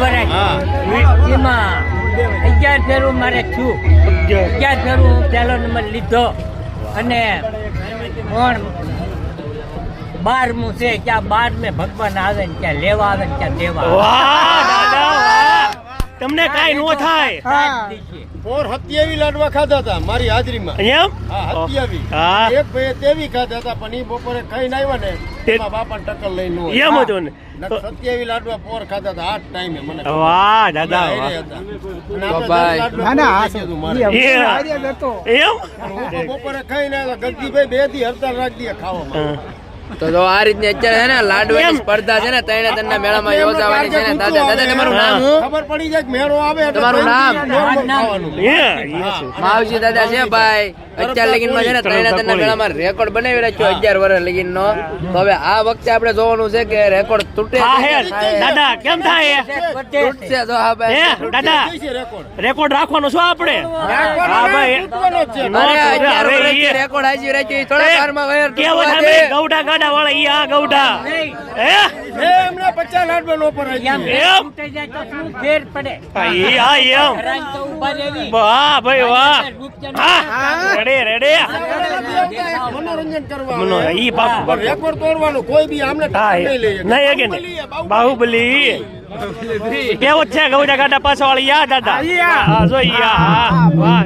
વર્ષ એમાં અગિયાર ફેરું મારે છું અગિયાર. ફેરું પહેલો નંબર લીધો. અને કોણ બારમું છે ક્યાં બાર મેં ભગવાન આવે ને ક્યાં લેવા આવે ને ક્યાં દેવા તમને કાઈ નો થાય. પોર સત્યાવી લાડવા ખાધા હતા મારી હાજરીમાં. એમ? હા હત્યાવી હા. એક ભાઈ તેવી ખાધા હતા પણ ઈ બપોરે ખાઈને આવ્યા ને એમાં બાપાને ટક્કર લઈને નો એમ હતો ને. તો- સત્યાવી લાડવા પોર ખાધા હતા આ જ ટાઈમે મને વાહ દાદા. એમ? બપોરે ખાઈને આવ્યા ગગજીભાઈ બે દી હડતાલ રાખી દે ખાવામાં. તો જો આ રીતની અત્યારે છે ને લાડવાની. સ્પર્ધા છે ને ત્રણે તન્ના મેળામાં યોજાવાની છે ને દાદા દાદા તમારું નામ ખબર પડી જાય મેળો આવે તમારું નામ? માવજી દાદા છે ભાઈ. અત્યાર લગીનમાં છે ને ત્રણે તન્ના મેળામાં રેકોર્ડ બનાવી રાખ્યો અગિયાર વર્ષ લગીનનો. તો હવે આ વખતે આપણે જોવાનું છે કે રેકોર્ડ તૂટે? દાદા કેમ થાય તૂટશે જો હા ભાઈ. દાદા રેકોર્ડ? રેકોર્ડ રાખવાનો શું આપણે? હા ભાઈ. નો રેકોર્ડ હાજી રાખ્યો થોડા વારમાં. ગૌડા ગાડા વાળા ઈ આ ગૌડા હે? એ એમને 50 લાખ નો લોપર આવી એમ? એમ? તૂટી જાય તો શું ફેર પડે? ઈ હા એમ. વાહ ભાઈ વાહ. રડે રેડે. મનોરંજન કરવા મનો ઈ બાપુ. રેકોર્ડ તોડવાનો કોઈ બી આમને નહીં લે નહીં કે નહીં. બાહુબલી કેવો છે ગૌડા ગાડા પાછો વાળી? યા દાદા. હા જો યા. વાહ.